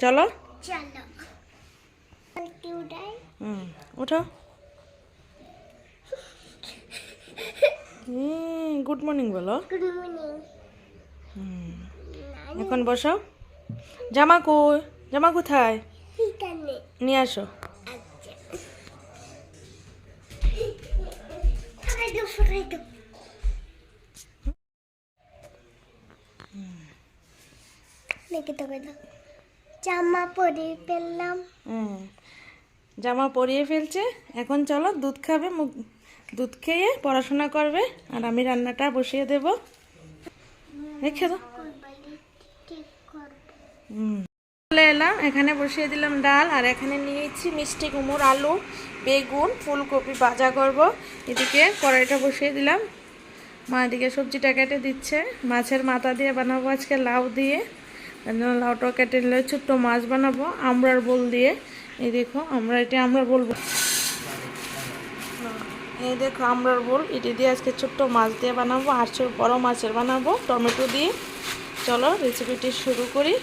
চলো। হুম good morning বলো। গুড এখন বসো। জামা কই? জামা কোথায়? নিয়ে আসো। আচ্ছা। জামা পরিয়ে ফেললাম। হুম। জামা পরিয়ে ফেলছে। এখন চলো দুধ খাবে, মুখ দুধ খেয়ে পড়াশোনা করবে, আর আমি রান্নাটা বসিয়ে দেব। রেখে দাও। হুম। চলে এলাম, এখানে বসিয়ে দিলাম ডাল, আর এখানে নিয়েছি মিষ্টি, কুমড়, আলু, বেগুন, ফুলকপি ভাজা করব। এদিকে কড়াইটা বসিয়ে দিলাম। মা এদিকে সবজিটা কেটে দিচ্ছে। মাছের মাথা দিয়ে বানাবো আজকে, লাউ দিয়ে। লাউটা কেটে নিলে ছোট্ট মাছ বানাবো আমড়ার বোল দিয়ে। এই দেখো, আমরা এটা আমরা বলব এই দেখো আমড়ার বোল, এটি দিয়ে আজকে ছোট্ট মাছ দিয়ে বানাবো, আর বড় মাছের বানাবো, টমেটো দিয়ে। চলো রেসিপিটি শুরু করি।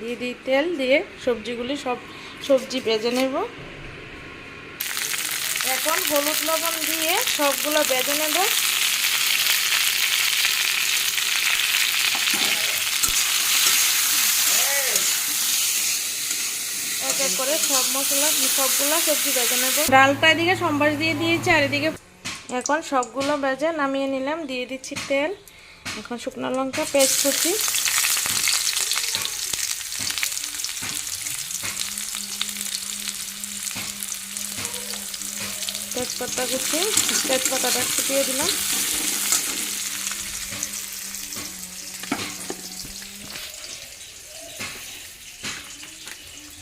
দিয়ে দিই তেল, দিয়ে সবজিগুলি সব সবজি ভেজে নেব। এখন হলুদ লবণ দিয়ে সবগুলো ভেজে নেব। এক করে সব মশলা সবগুলো সবজি ভেজে নেব। ডালটা এদিকে সম্বাস দিয়ে দিয়েছি আর এদিকে এখন সবগুলো ভেজে নামিয়ে নিলাম দিয়ে দিচ্ছি তেল। এখন শুকনো লঙ্কা পেস্ট করছি। তেজপাতা কুচি তেজপাতাটা ফুটিয়ে দিলাম।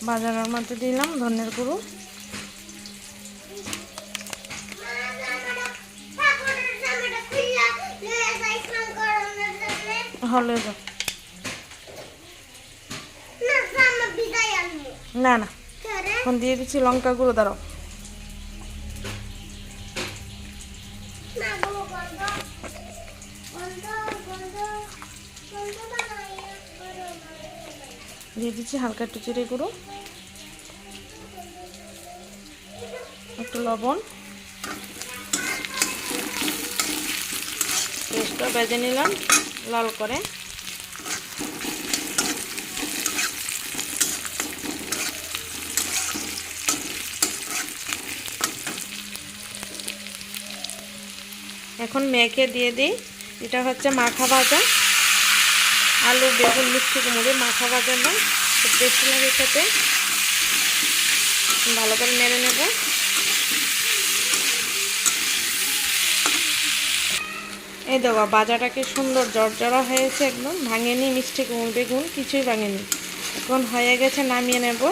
বাজারের মধ্যে দিলাম ধনের গুঁড়ো। হলে যাও। না না এখন দিয়ে দিচ্ছি লঙ্কা গুঁড়ো দাঁড়াও। দিয়ে দিচ্ছি হালকা একটু চিড়ে গুঁড়ো, একটু লবণ। পেস্টটা বেজে নিলাম লাল করে। এখন মেখে দিয়ে দিই। এটা হচ্ছে মাখা ভাজা। আলু, বেগুন, মিষ্টি কুমড়ে মাখা ভাজা না খুব টেস্টি লাগে খেতে ভালো করে নেড়ে নেব। এই দেখো বাজাটাকে সুন্দর জর্জরা হয়েছে একদম। ভাঙেনি মিষ্টি কুমড়, বেগুন, কিছুই ভাঙেনি। এখন হয়ে গেছে, নামিয়ে নেব।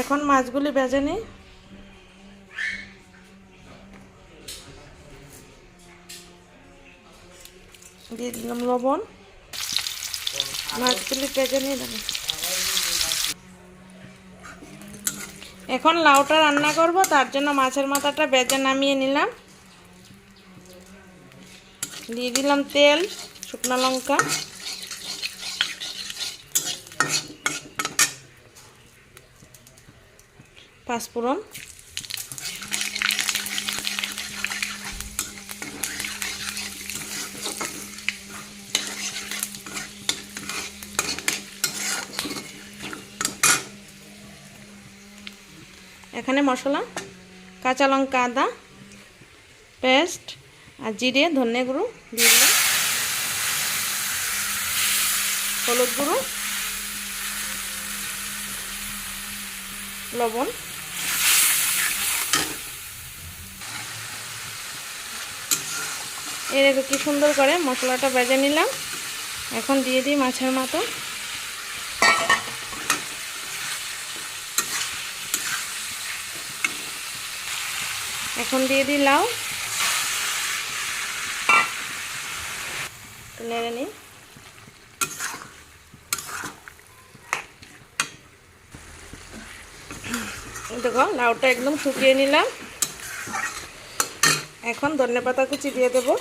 এখন মাছগুলি বেজে নিই। দিয়ে দিলাম লবণ। মাছগুলি ভেজে নিয়ে দেবো এখন লাউটা রান্না করব, তার জন্য মাছের মাথাটা বেজে নামিয়ে নিলাম। দিয়ে দিলাম তেল, শুকনো লঙ্কা। পাঁচফোড়ন। এখানে মশলা, কাঁচা লঙ্কা, আদা, পেস্ট আর জিরে, ধনে গুঁড়ো দিয়ে দিলাম। হলুদ গুঁড়ো, লবণ। দেখো কি সুন্দর করে মশলাটা বেজে নিলাম। এখন দিয়ে দিই মাছের মাথা। এখন দিয়ে দিই লাউ নেড়ে নিই। দেখো, লাউটা একদম শুকিয়ে নিলাম। এখন ধনে পাতা কুচি দিয়ে দেবো।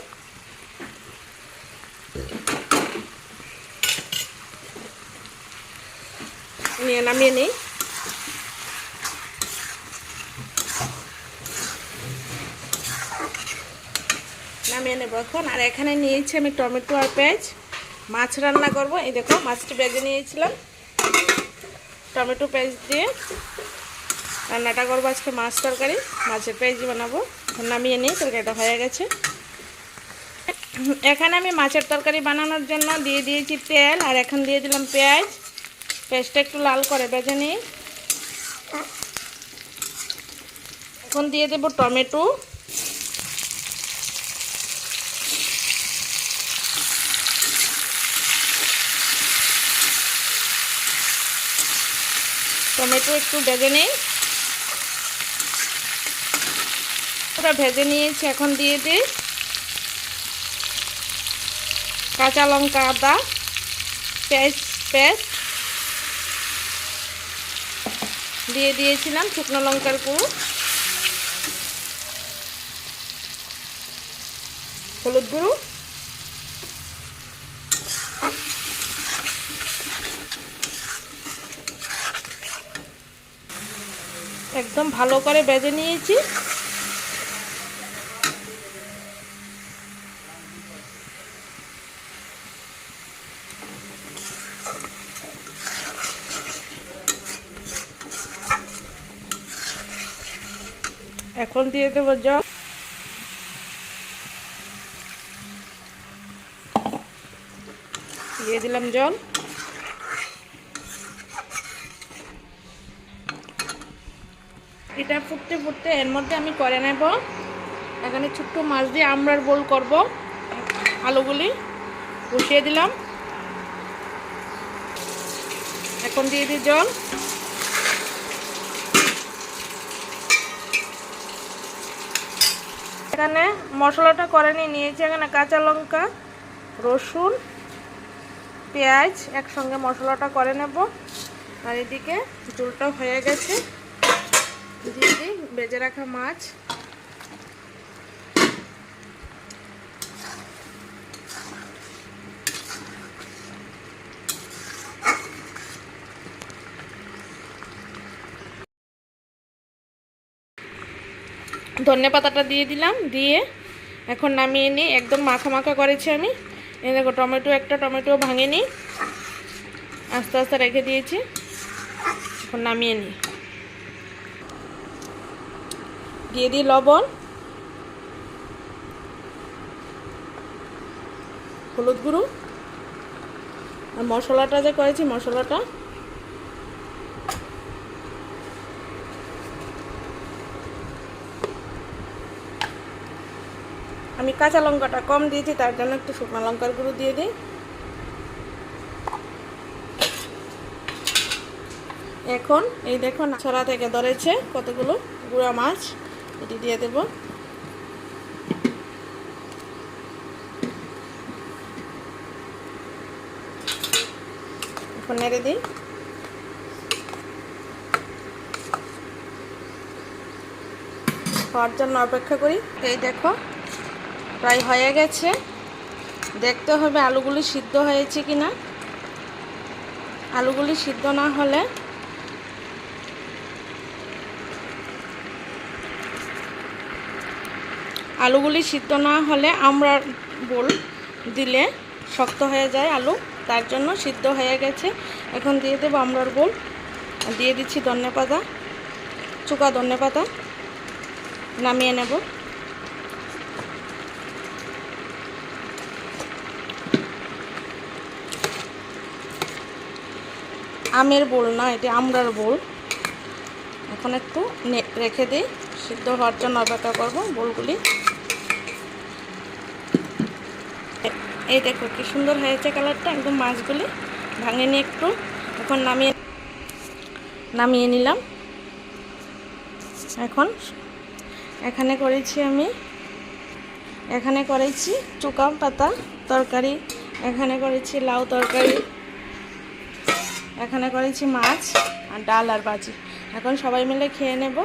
নিয়ে নামিয়ে নিই। নেব এখন। আর এখানে নিয়েছি আমি টমেটো আর পেঁয়াজ। মাছ রান্না করব। এই দেখো, মাছটি বেজে নিয়েছিলাম। টমেটো, পেঁয়াজ দিয়ে রান্নাটা করব আজকে মাছ তরকারি। মাছের পেঁয়াজি বানাবো। নামিয়ে নিই, তরকারিটা হয়ে গেছে। এখানে আমি মাছের তরকারি বানানোর জন্য দিয়ে দিয়েছি তেল, আর এখন দিয়ে দিলাম পেঁয়াজ। পেঁয়াজটা একটু লাল করে বেজে নিই। এখন দিয়ে দেবো টমেটো। টমেটো একটু ভেজে নিই। ওটা ভেজে নিয়েছি, এখন দিয়ে দিই। কাঁচা লঙ্কা আদা পেস্ট পেস্ট। দিয়ে দিয়েছিলাম শুকনো লঙ্কার গুঁড়ো। হলুদ গুঁড়ো। একদম ভালো করে বেজে নিয়েছি। এখন দিয়ে দেবো জল। দিয়ে দিলাম জল। এটা ফুটতে ফুটতে এর মধ্যে আমি করে নেব। এখানে ছোট্ট মাছ দিয়ে আমরার বোল করব। আলুগুলি বসিয়ে দিলাম। এখন দিয়ে দিই জল। এখানে মশলাটা করে নিয়ে নিয়েছি। এখানে কাঁচা লঙ্কা, রসুন, পেঁয়াজ একসঙ্গে মশলাটা করে নেব। আর এদিকে ঝুলটা হয়ে গেছে। দিয়ে বেজে রাখা মাছ। ধনে পাতাটা দিয়ে দিলাম, দিয়ে এখন নামিয়ে নিই। একদম মাখা মাখা করেছি আমি। এই দেখো, টমেটো একটা টমেটো ভাঙে নিই আস্তে আস্তে রেখে দিয়েছি। এখন নামিয়ে নিই। দিয়ে দিই লবণ। হলুদ গুঁড়ো। আর মশলাটা যে করেছি, মশলাটা। আমি কাঁচা লঙ্কাটা কম দিয়েছি, তার জন্য একটু শুকনো লঙ্কার গুঁড়ো দিয়ে দিই। এখন এই দেখো ছড়া থেকে ধরেছে কতগুলো গুঁড়া মাছ। এটি দিয়ে দেব। নেড়ে দিই। হওয়ার জন্য অপেক্ষা করি। এই দেখো, প্রায় হয়ে গেছে। দেখতে হবে আলুগুলি সিদ্ধ হয়েছে কি না আলুগুলি সিদ্ধ না হলে আলুগুলি সিদ্ধ না হলে আমরা বোল দিলে শক্ত হয়ে যায় আলু, তার জন্য সিদ্ধ হয়ে গেছে। এখন দিয়ে দেবো আমরার বোল। দিয়ে দিচ্ছি ধনে পাতা, চুকা ধনে পাতা, নামিয়ে নেব। আমের বোল না, এটি আমরার বোল। এখন একটু রেখে দিই। সিদ্ধ হওয়ার জন্য অপেক্ষা করব বোলগুলি। এই দেখো, কি সুন্দর হয়েছে কালারটা, একদম মাছগুলি ভাঙে নিয়ে একটু। এখন নামিয়ে নামিয়ে নিলাম। এখন এখানে করেছি আমি এখানে করেছি চুকা পাতা তরকারি, এখানে করেছি লাউ তরকারি, এখানে করেছি মাছ, আর ডাল আর ভাজি এখন সবাই মিলে খেয়ে নেব।